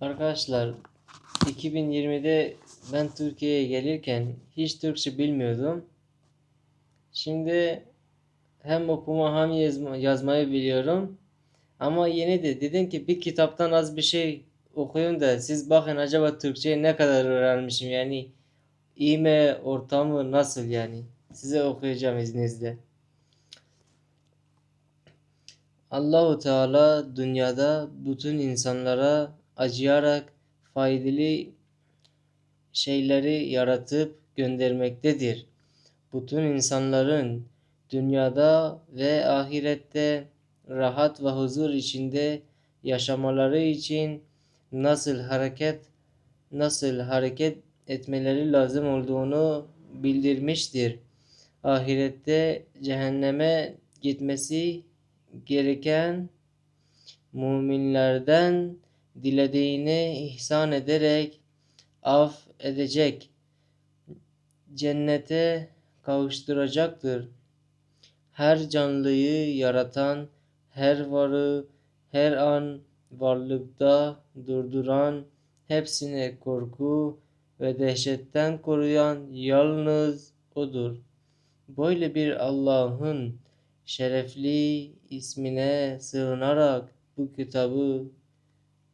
Arkadaşlar 2020'de ben Türkiye'ye gelirken hiç Türkçe bilmiyordum. Şimdi hem okuma hem yazma, yazmayı biliyorum. Ama yeni de dedim ki bir kitaptan az bir şey okuyun da siz bakın acaba Türkçeyi ne kadar öğrenmişim yani iyi mi ortamı nasıl yani size okuyacağım izninizle. Allahu Teala dünyada bütün insanlara acıyarak faydalı şeyleri yaratıp göndermektedir. Bütün insanların dünyada ve ahirette rahat ve huzur içinde yaşamaları için nasıl hareket nasıl hareket etmeleri lazım olduğunu bildirmiştir. Ahirette cehenneme gitmesi gereken müminlerden dilediğini ihsan ederek af edecek, cennete kavuşturacaktır. Her canlıyı yaratan, her varı, her an varlıkta durduran, hepsine korku ve dehşetten koruyan yalnız O'dur. Böyle bir Allah'ın şerefli ismine sığınarak bu kitabı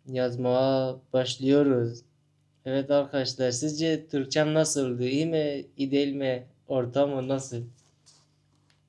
yazmaya başlıyoruz. Evet arkadaşlar sizce Türkçem nasıldı? İyi mi? İyi değil mi? Ortamı nasıl?